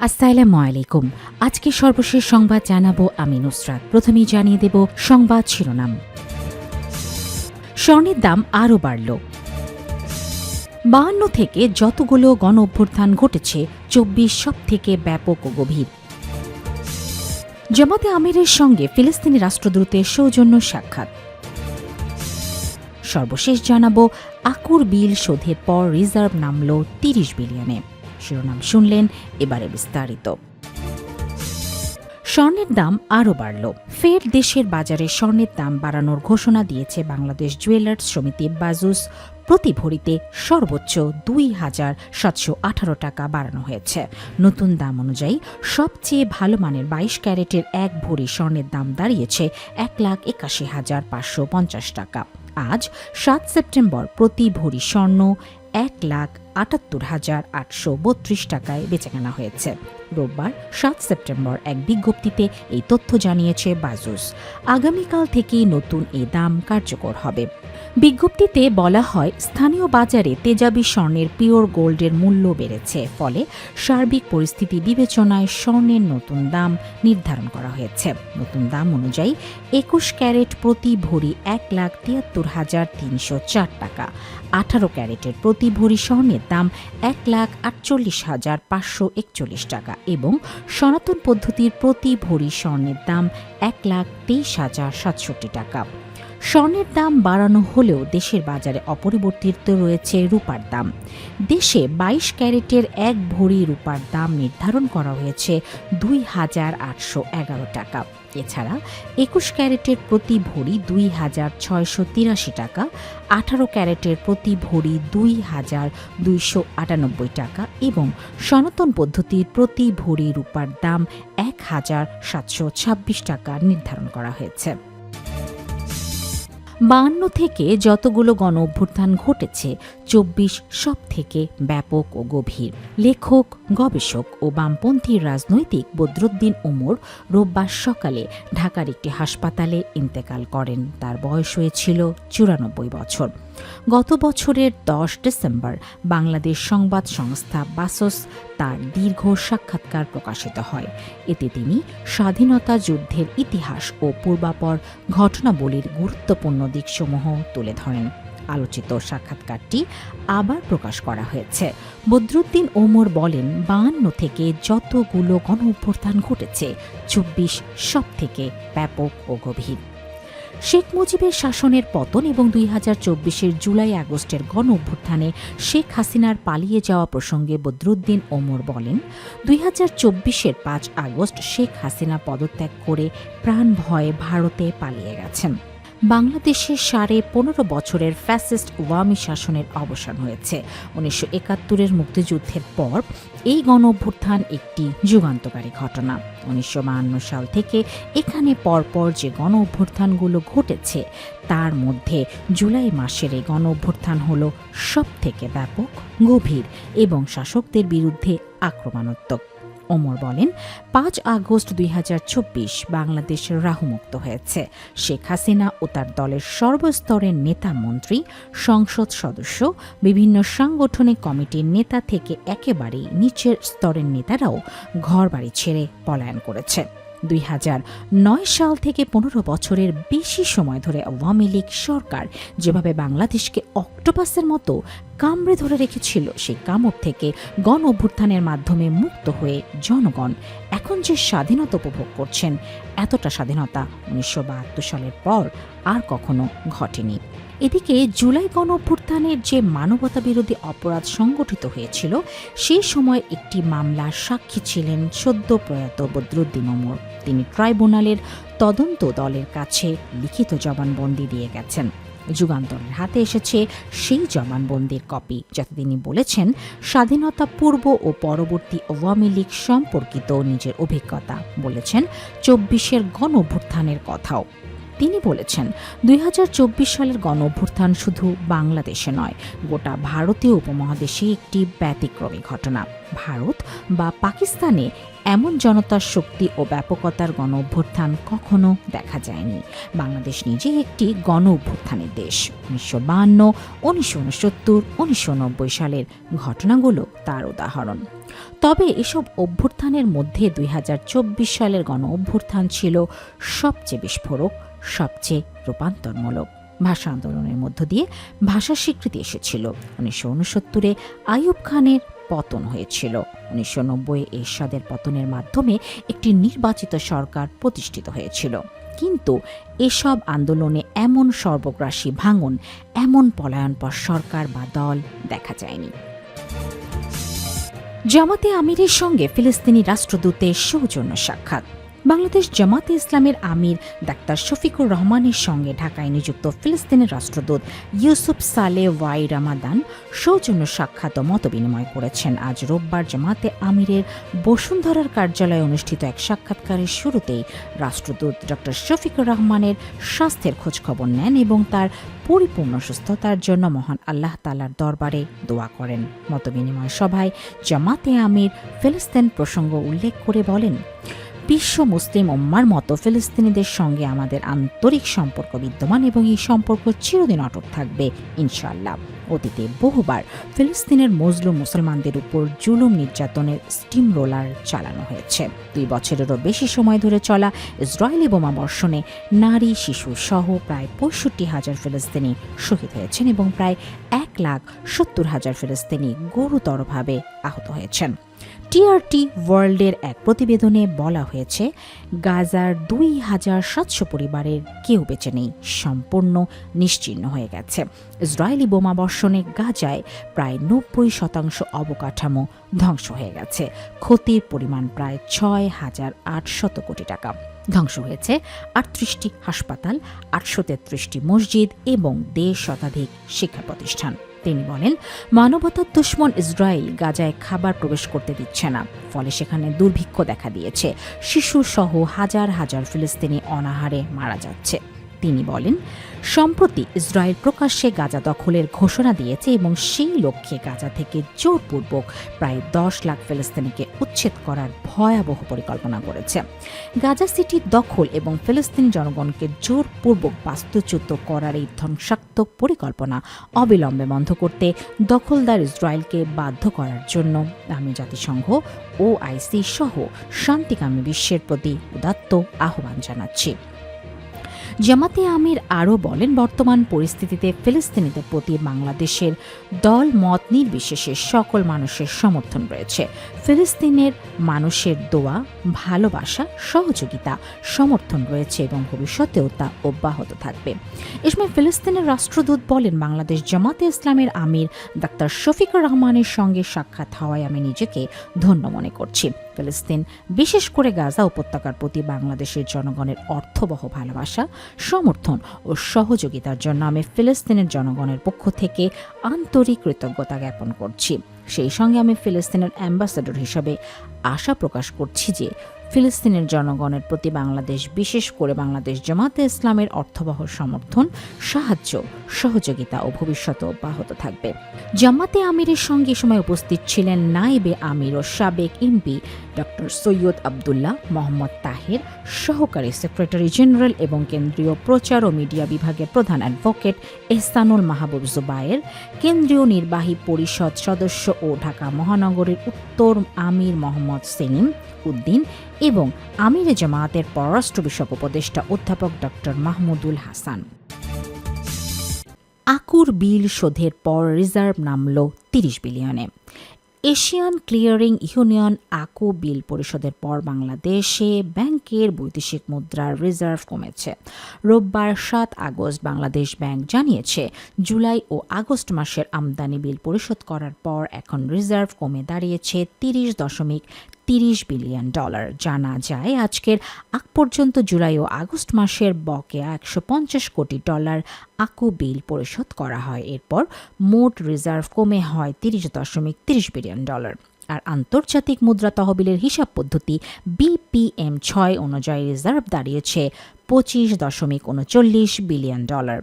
আসসালামু আলাইকুম। আজকে সর্বশেষ সংবাদ জানাব আমি নুসরাত। প্রথমেই জানিয়ে দেব সংবাদ শিরোনাম। স্বর্ণের দাম আরও বাড়ল। বাহান্ন থেকে যতগুলো গণ অভ্যুত্থান ঘটেছে, চব্বিশ সব থেকে ব্যাপক ও গভীর। জামাতে আমিরের সঙ্গে ফিলিস্তিনি রাষ্ট্রদূতের সৌজন্য সাক্ষাৎ। সর্বশেষ জানাব আকুর বিল শোধের পর রিজার্ভ নামল তিরিশ বিলিয়নে। শিরোনাম শুনলেন এবারে বিস্তারিত। স্বর্ণের দাম আরও বাড়ল। ফের দেশের বাজারে স্বর্ণের দাম বাড়ানোর ঘোষণা দিয়েছে বাংলাদেশ জুয়েলার্স সমিতি বাজুস। প্রতি ভরিতে সর্বোচ্চ দুই হাজার সাতশো আঠারো টাকা বাড়ানো হয়েছে। নতুন দাম অনুযায়ী সবচেয়ে ভালো মানের বাইশ ক্যারেটের এক ভরি স্বর্ণের দাম দাঁড়িয়েছে এক লাখ একাশি হাজার পাঁচশো পঞ্চাশ টাকা। আজ সাত সেপ্টেম্বর প্রতি ভরি স্বর্ণ এক লাখ আটাত্তর হাজার আটশো বত্রিশ টাকায় বেচে কেনা হয়েছে। রোববার সাত সেপ্টেম্বর এক বিজ্ঞপ্তিতে এই তথ্য জানিয়েছে বাজুস আগামীকাল থেকে নতুন এ দাম কার্যকর হবে। বিজ্ঞপ্তিতে বলা হয়, স্থানীয় বাজারে তেজাবি স্বর্ণের পিওর গোল্ডের মূল্য বেড়েছে, ফলে সার্বিক পরিস্থিতি বিবেচনায় স্বর্ণের নতুন দাম নির্ধারণ করা হয়েছে। নতুন দাম অনুযায়ী, একুশ ক্যারেট প্রতি ভরি এক লাখ তিয়াত্তর হাজার তিনশো চার টাকা। আঠারো ক্যারেটের প্রতি ভরি স্বর্ণের দাম এক লাখ আটচল্লিশ হাজার পাঁচশো একচল্লিশ টাকা এবং সনাতন পদ্ধতির প্রতি ভরি স্বর্ণের দাম এক লাখ তেইশ হাজার সাতষট্টি টাকা। স্বর্ণের দাম বাড়ানো হলেও দেশের বাজারে অপরিবর্তিত রয়েছে রূপার দাম। দেশে বাইশ ক্যারেটের এক ভরি রূপার দাম নির্ধারণ করা হয়েছে দুই হাজার আটশো এগারো টাকা। এছাড়া একুশ ক্যারেটের প্রতি ভরি দুই হাজার ছয়শো তিরাশি টাকা, আঠারো ক্যারেটের প্রতি ভরি দুই হাজার দুইশো আটানব্বই টাকা এবং সনাতন পদ্ধতির প্রতি ভরি রূপার দাম এক হাজার সাতশো ছাব্বিশ টাকা নির্ধারণ করা হয়েছে। বাহান্ন থেকে যতগুলো গণ অভ্যুত্থান ঘটেছে, চব্বিশ সব থেকে ব্যাপক ও গভীর। লেখক, গবেষক ও বামপন্থী রাজনৈতিক বদরুদ্দিন ওমর রোববার সকালে ঢাকার একটি হাসপাতালে ইন্তেকাল করেন। তার বয়স হয়েছিল চুরানব্বই বছর। গত বছরের দশ ডিসেম্বর বাংলাদেশ সংবাদ সংস্থা বাসস তার দীর্ঘ সাক্ষাৎকার প্রকাশিত হয়। এতে তিনি স্বাধীনতা যুদ্ধের ইতিহাস ও পূর্বাপর ঘটনাবলীর গুরুত্বপূর্ণ দিকসমূহ তুলে ধরেন। আলোচিত সাক্ষাৎকারটি আবার প্রকাশ করা হয়েছে। বদরুদ্দিন ওমর বলেন বাহান্ন থেকে যতগুলো গণ ঘটেছে, চব্বিশ সব থেকে ব্যাপক ও গভীর। শেখ মুজিবের শাসনের পতন এবং দুই হাজার চব্বিশের জুলাই আগস্টের গণ অভ্যুত্থানে শেখ হাসিনার পালিয়ে যাওয়া প্রসঙ্গে বদরুদ্দিন ওমর বলেন, দুই হাজার চব্বিশের পাঁচ আগস্ট শেখ হাসিনা পদত্যাগ করে প্রাণ ভয়ে ভারতে পালিয়ে গেছেন। বাংলাদেশের সাড়ে পনেরো বছরের ফ্যাসিস্ট ওয়ামি শাসনের অবসান হয়েছে। উনিশশো একাত্তরের মুক্তিযুদ্ধের পর এই গণ অভ্যুত্থান একটি যুগান্তকারী ঘটনা। উনিশশো সাল থেকে এখানে পরপর যে গণ অভ্যুত্থানগুলো ঘটেছে, তার মধ্যে জুলাই মাসের এই গণ অভ্যুত্থান হল সব থেকে ব্যাপক, গভীর এবং শাসকদের বিরুদ্ধে আক্রমণাত্মক। ওমর বলেন, পাঁচ আগস্ট দুই বাংলাদেশ রাহুমুক্ত হয়েছে। শেখ হাসিনা ও তার দলের সর্বস্তরের নেতা মন্ত্রী, সংসদ সদস্য, বিভিন্ন সাংগঠনিক কমিটির নেতা থেকে একেবারেই নিচের স্তরের নেতারাও ঘরবাড়ি ছেড়ে পলায়ন করেছে দুই হাজার নয় সাল থেকে পনেরো বছরের বেশি সময় ধরে আওয়ামী লীগ সরকার যেভাবে বাংলাদেশকে অক্টোপাসের মতো কামড়ে ধরে রেখেছিল, সেই কামড় থেকে গণ অভ্যুত্থানের মাধ্যমে মুক্ত হয়ে জনগণ এখন যে স্বাধীনতা উপভোগ করছেন, এতটা স্বাধীনতা উনিশশো বাহাত্তর সালের পর আর কখনো ঘটেনি। এদিকে জুলাই গণ অভ্যুত্থানের যে মানবতা বিরোধী অপরাধ সংগঠিত হয়েছিল সেই সময় একটি মামলার সাক্ষী ছিলেন সদ্য প্রয়াত বদরুদ্দিন ওমর। তিনি ট্রাইব্যুনালের তদন্ত দলের কাছে লিখিত জবানবন্দি দিয়ে গেছেন। যুগান্তরের হাতে এসেছে সেই জবানবন্দির কপি, যাতে তিনি বলেছেন, স্বাধীনতা পূর্ব ও পরবর্তী আওয়ামী লীগ সম্পর্কিত নিজের অভিজ্ঞতা। বলেছেন, চব্বিশের গণ অভ্যুত্থানের কথাও। তিনি বলেছেন, দুই হাজার চব্বিশ সালের গণ অভ্যুত্থান শুধু বাংলাদেশে নয়, গোটা ভারতীয় উপমহাদেশে একটি ব্যতিক্রমী ঘটনা। ভারত বা পাকিস্তানে এমন জনতার শক্তি ও ব্যাপকতার গণ অভ্যুত্থান কখনো দেখা যায়নি। বাংলাদেশ নিজে একটি গণ অভ্যুত্থানের দেশ। উনিশশো বাহান্ন, উনিশশো উনসত্তর, উনিশশো নব্বই সালের ঘটনাগুলো তার উদাহরণ। তবে এসব অভ্যুত্থানের মধ্যে দুই হাজার চব্বিশ সালের গণ অভ্যুত্থান ছিল সবচেয়ে বিস্ফোরক সবচেয়ে রূপান্তরমূলক ভাষা আন্দোলনের মধ্য দিয়ে ভাষা স্বীকৃতি এসেছিল। উনিশশো উনসত্তরে আইয়ুব খানের পতন হয়েছিল। উনিশশো নব্বই এরশাদের পতনের মাধ্যমে একটি নির্বাচিত সরকার প্রতিষ্ঠিত হয়েছিল। কিন্তু এসব আন্দোলনে এমন সর্বগ্রাসী ভাঙন, এমন পলায়নপর সরকার বা দল দেখা যায়নি। জামাতে আমিরের সঙ্গে ফিলিস্তিনি রাষ্ট্রদূতের সৌজন্য সাক্ষাৎ। বাংলাদেশ জামাতে ইসলামের আমির ডাক্তার শফিকুর রহমানের সঙ্গে ঢাকায় নিযুক্ত ফিলিস্তিনের রাষ্ট্রদূত ইউসুফ সালে ওয়াই রামাদান সৌজন্য সাক্ষাৎ ও মতবিনিময় করেছেন। আজ রোববার জামাতে আমিরের বসুন্ধরার কার্যালয়ে অনুষ্ঠিত এক সাক্ষাৎকারের শুরুতেই রাষ্ট্রদূত ডক্টর শফিকুর রহমানের স্বাস্থ্যের খোঁজখবর নেন এবং তার পরিপূর্ণ সুস্থতার জন্য মহান আল্লাহ তালার দরবারে দোয়া করেন। মতবিনিময় সভায় জামাতে আমির ফিলিস্তিন প্রসঙ্গ উল্লেখ করে বলেন বিশ্ব মুসলিম উম্মার মতো ফিলিস্তিনিদের সঙ্গে আমাদের আন্তরিক সম্পর্ক বিদ্যমান এবং এই সম্পর্ক চিরদিন অটুট থাকবে, ইনশাআল্লাহ। অতীতে বহুবার ফিলিস্তিনের মজলুম মুসলমানদের উপর জুলুম নির্যাতনের স্টিম রোলার চালানো হয়েছে। দুই বছরেরও বেশি সময় ধরে চলা ইসরায়েলি বোমা বর্ষণে নারী, শিশু সহ প্রায় পঁয়ষট্টি হাজার ফিলিস্তিনি শহীদ হয়েছেন এবং প্রায় এক লাখ সত্তর হাজার ফিলিস্তিনি গুরুতরভাবে আহত হয়েছেন। টিআরটি ওয়ার্ল্ডের এক প্রতিবেদনে বলা হয়েছে, গাজার দুই হাজার সাতশো পরিবারের কেউ বেঁচে নেই, সম্পূর্ণ নিশ্চিহ্ন হয়ে গেছে। ইসরায়েলি বোমা বর্ষণে গাজায় প্রায় নব্বই শতাংশ অবকাঠামো ধ্বংস হয়ে গেছে। ক্ষতির পরিমাণ প্রায় ছয় হাজার আটশত কোটি টাকা। ধ্বংস হয়েছে আটত্রিশটি হাসপাতাল, আটশো তেত্রিশটি মসজিদ এবং দেড় শতাধিক শিক্ষা প্রতিষ্ঠান। তিনি বলেন, মানবতার দুশ্মন ইসরায়েল গাজায় খাবার প্রবেশ করতে দিচ্ছে না, ফলে সেখানে দুর্ভিক্ষ দেখা দিয়েছে। শিশু সহ হাজার হাজার ফিলিস্তিনি অনাহারে মারা যাচ্ছে। তিনি বলেন, সম্প্রতি ইসরায়েল প্রকাশ্যে গাজা দখলের ঘোষণা দিয়েছে এবং সেই লক্ষ্যে গাজা থেকে জোরপূর্বক প্রায় দশ লাখ ফিলিস্তিনিকে উচ্ছেদ করার ভয়াবহ পরিকল্পনা করেছে। গাজা সিটির দখল এবং ফিলিস্তিন জনগণকে জোরপূর্বক বাস্তুচ্যুত করার এই ধ্বংসাত্মক পরিকল্পনা অবিলম্বে বন্ধ করতে দখলদার ইসরায়েলকে বাধ্য করার জন্য আমি জাতিসংঘ, ও আইসি সহ শান্তিকামী বিশ্বের প্রতি উদাত্ত আহ্বান জানাচ্ছি। জামাতে আমির আরও বলেন, বর্তমান পরিস্থিতিতে ফিলিস্তিনিদের প্রতি বাংলাদেশের দল মত নির্বিশেষে সকল মানুষের সমর্থন রয়েছে। ফিলিস্তিনের মানুষের দোয়া, ভালোবাসা, সহযোগিতা, সমর্থন রয়েছে এবং ভবিষ্যতেও তা অব্যাহত থাকবে। এ সময় ফিলিস্তিনের রাষ্ট্রদূত বলেন, বাংলাদেশ জামাতে ইসলামের আমির ডাক্তার শফিকুর রহমানের সঙ্গে সাক্ষাৎ হওয়ায় আমি নিজেকে ধন্য মনে করছি। ফিলিস্তিন, বিশেষ করে গাজা উপত্যকার প্রতি বাংলাদেশের জনগণের অর্থবহ ভালোবাসা, সমর্থন ও সহযোগিতার জন্য আমি ফিলিস্তিনের জনগণের পক্ষ থেকে আন্তরিক কৃতজ্ঞতা জ্ঞাপন করছি। সেই সঙ্গে আমি ফিলিস্তিনের অ্যাম্বাসেডর হিসাবে আশা প্রকাশ করছি যে ফিলিস্তিনের জনগণের প্রতি বাংলাদেশ, বিশেষ করে বাংলাদেশ জামাতে ইসলামের অর্থবহ সমর্থন, সাহায্য, সহযোগিতা ও ভবিষ্যতে অব্যাহত থাকবে। জামাতে আমিরের সঙ্গে সময় উপস্থিত ছিলেন নাইবে আমির ও সাবেক এমপি ডক্টর সৈয়দ আবদুল্লাহ মোহাম্মদ তাহের, সহকারী সেক্রেটারি জেনারেল এবং কেন্দ্রীয় প্রচার ও মিডিয়া বিভাগের প্রধান অ্যাডভোকেট এহসানুল মাহবুব জুবায়ের, কেন্দ্রীয় নির্বাহী পরিষদ সদস্য ও ঢাকা মহানগরীর উত্তর আমির মোহাম্মদ সেলিম উদ্দিন এবং আমিরে জামায়াতের পররাষ্ট্র বিষয়ক উপদেষ্টা অধ্যাপক ডক্টর মাহমুদুল হাসান। আকুর বিল শোধের পর রিজার্ভ নামল তিরিশ বিলিয়নে। এশিয়ান ক্লিয়ারিং ইউনিয়ন আকু বিল পরিশোধের পর বাংলাদেশে ব্যাংকের বৈদেশিক মুদ্রার রিজার্ভ কমেছে। রোববার সাত আগস্ট বাংলাদেশ ব্যাংক জানিয়েছে, জুলাই ও আগস্ট মাসের আমদানি বিল পরিশোধ করার পর এখন রিজার্ভ কমে দাঁড়িয়েছে তিরিশ দশমিক তিরিশ বিলিয়ন ডলার। জানা যায়, আজকের আগ পর্যন্ত জুলাই ও আগস্ট মাসের বকেয়া একশো পঞ্চাশ কোটি ডলার আকু বিল পরিশোধ করা হয়। এরপর মোট রিজার্ভ কমে হয় তিরিশ দশমিক তিরিশ বিলিয়ন ডলার। আর আন্তর্জাতিক মুদ্রা তহবিলের হিসাব পদ্ধতি বিপিএম ছয় অনুযায়ী রিজার্ভ দাঁড়িয়েছে পঁচিশ দশমিক উনচল্লিশ বিলিয়ন ডলার।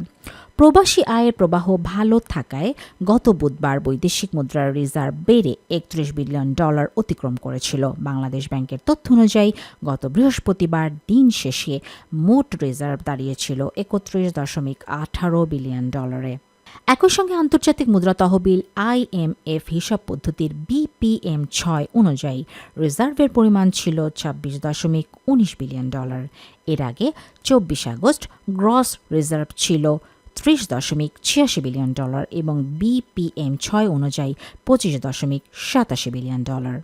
প্রবাসী আয়ের প্রবাহ ভালো থাকায় গত বুধবার বৈদেশিক মুদ্রার রিজার্ভ বেড়ে একত্রিশ বিলিয়ন ডলার অতিক্রম করেছিল। বাংলাদেশ ব্যাংকের তথ্য অনুযায়ী, গত বৃহস্পতিবার দিন শেষে মোট রিজার্ভ দাঁড়িয়েছিল একত্রিশ দশমিক আঠারো বিলিয়ন ডলারে। একই সঙ্গে আন্তর্জাতিক মুদ্রা তহবিল আইএমএফ হিসাব পদ্ধতির বিপিএম ছয় অনুযায়ী, রিজার্ভের পরিমাণ ছিল ছাব্বিশ দশমিক উনিশ বিলিয়ন ডলার। এর আগে চব্বিশ আগস্ট গ্রস রিজার্ভ ছিল ত্রিশ দশমিক ছিয়াশি বিলিয়ন ডলার এবং বিপিএম ছয় অনুযায়ী পঁচিশ দশমিক সাতাশি বিলিয়ন ডলার।